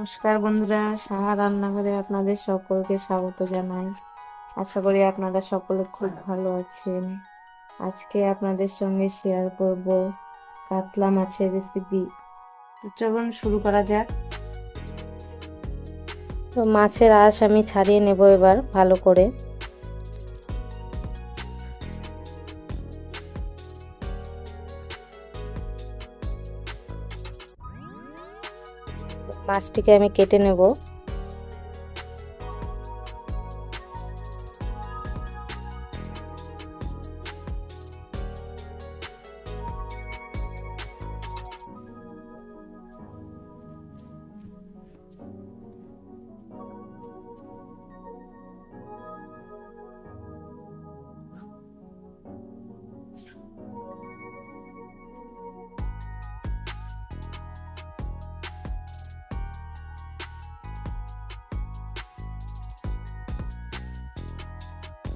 নমস্কার বন্ধুরা, সাহা রান্নাঘরে আপনাদের সকলকে স্বাগত জানাই। আশা করি আপনারা সকলে খুব ভালো আছেন। আজকে আপনাদের সঙ্গে শেয়ার করব কাতলা মাছের রেসিপি চলুন শুরু করা যাক। তো মাছের আঁশ আমি ছাড়িয়ে নেব এবার ভালো করে। মাছটিকে আমি কেটে নেব।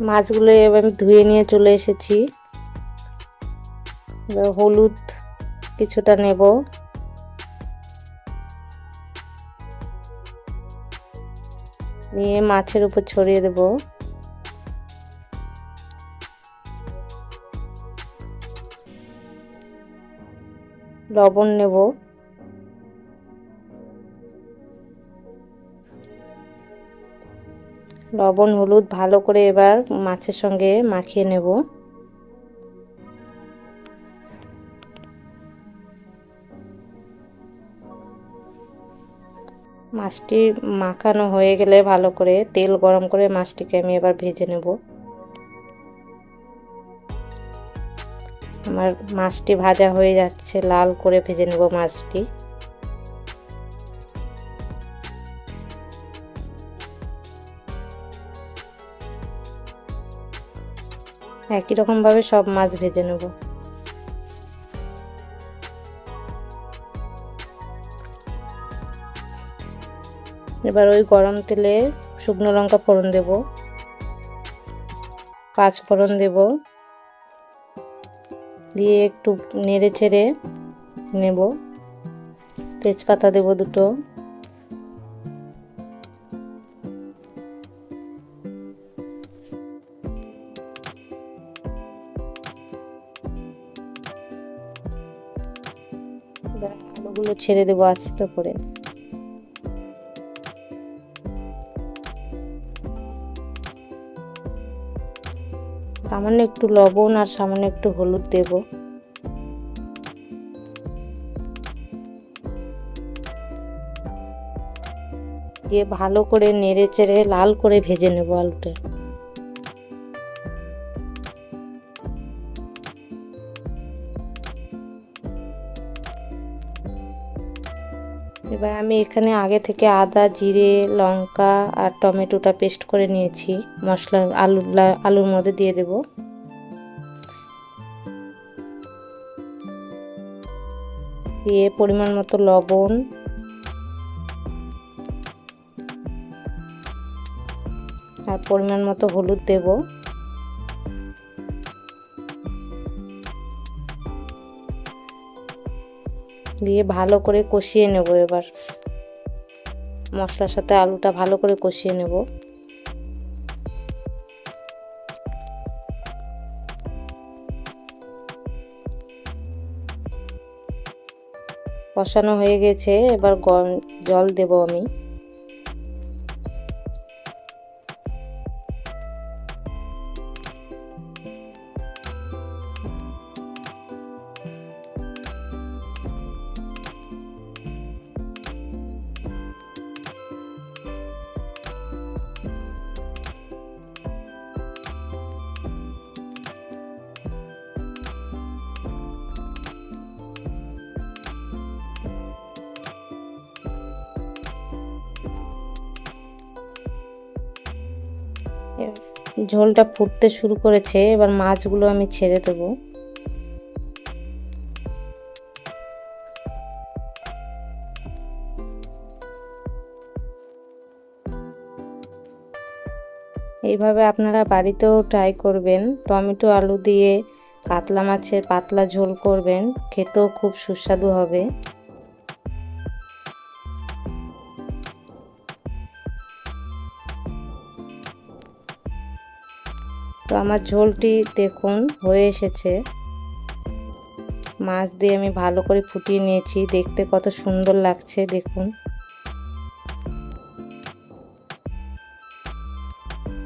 মাছগুলো এবার আমি ধুয়ে নিয়ে চলে এসেছি। হলুদ কিছুটা নেব। নিয়ে মাছের উপর ছড়িয়ে দেব। লবণ নেব। লবণ, হলুদ ভালো করে এবার মাছের সঙ্গে মাখিয়ে নেব। মাছটি মাখানো হয়ে গেলে ভালো করে তেল গরম করে মাছটিকে আমি এবার ভেজে নেব। আমার মাছটি ভাজা হয়ে যাচ্ছে, লাল করে ভেজে নেব মাছটি। একই রকম ভাবে সব মাছ ভেজে নেব। এবার ওই গরম তেলে শুকনো লঙ্কা ফোড়ন দেব। কাঁচ ফোড়ন দেব। দিয়ে একটু নেড়ে ছেড়ে নেব। তেজপাতা দেব দুটো। আলুগুলো ছেড়ে দেবো আস্তে করে। সামান্য একটু লবণ আর সামান্য একটু হলুদ দেব। দিয়ে ভালো করে নেড়ে চেড়ে লাল করে ভেজে নেব আলুটা। এবার আমি এখানে আগে থেকে আদা, জিরে, লঙ্কা আর টমেটোটা পেস্ট করে নিয়েছি। মশলা, আলু আলুর মধ্যে দিয়ে দেব। দিয়ে পরিমাণ মতো লবণ। আর পরিমাণ মতো হলুদ দেব। দিয়ে ভালো করে কষিয়ে নেব এবার। মশলার সাথে আলুটা ভালো করে কষিয়ে নেব। কষানো হয়ে গেছে, এবার জল দেব আমি। ঝোলটা ফুটতে শুরু করেছে, এবার মাছগুলো আমি ছেড়ে দেব। এইভাবে আপনারা বাড়িতেও ট্রাই করবেন। টমেটো আলু দিয়ে কাতলা মাছের পাতলা ঝোল করবেন, খেতেও খুব সুস্বাদু হবে। আমার ঝোলটি দেখুন, হয়ে এসেছে। মাছ দিয়ে আমি ভালো করে ফুটিয়ে নিয়েছি, দেখতে কত সুন্দর লাগছে, দেখুন।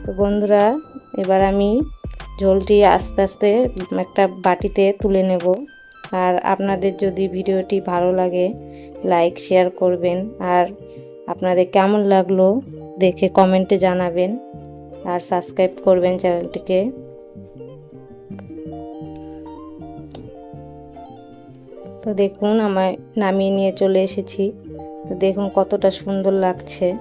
তো বন্ধুরা, এবার আমি ঝোলটি আস্তে আস্তে একটা বাটিতে তুলে নেব। আর আপনাদের যদি ভিডিওটি ভালো লাগে, লাইক, শেয়ার করবেন। আর আপনাদের কেমন লাগল, দেখে কমেন্টে জানাবেন। আর সাবস্ক্রাইব করবেন চ্যানেলটিকে। তো দেখুন, আমার নামিয়ে নিয়ে চলে এসেছি। তো দেখুন কতটা সুন্দর লাগছে।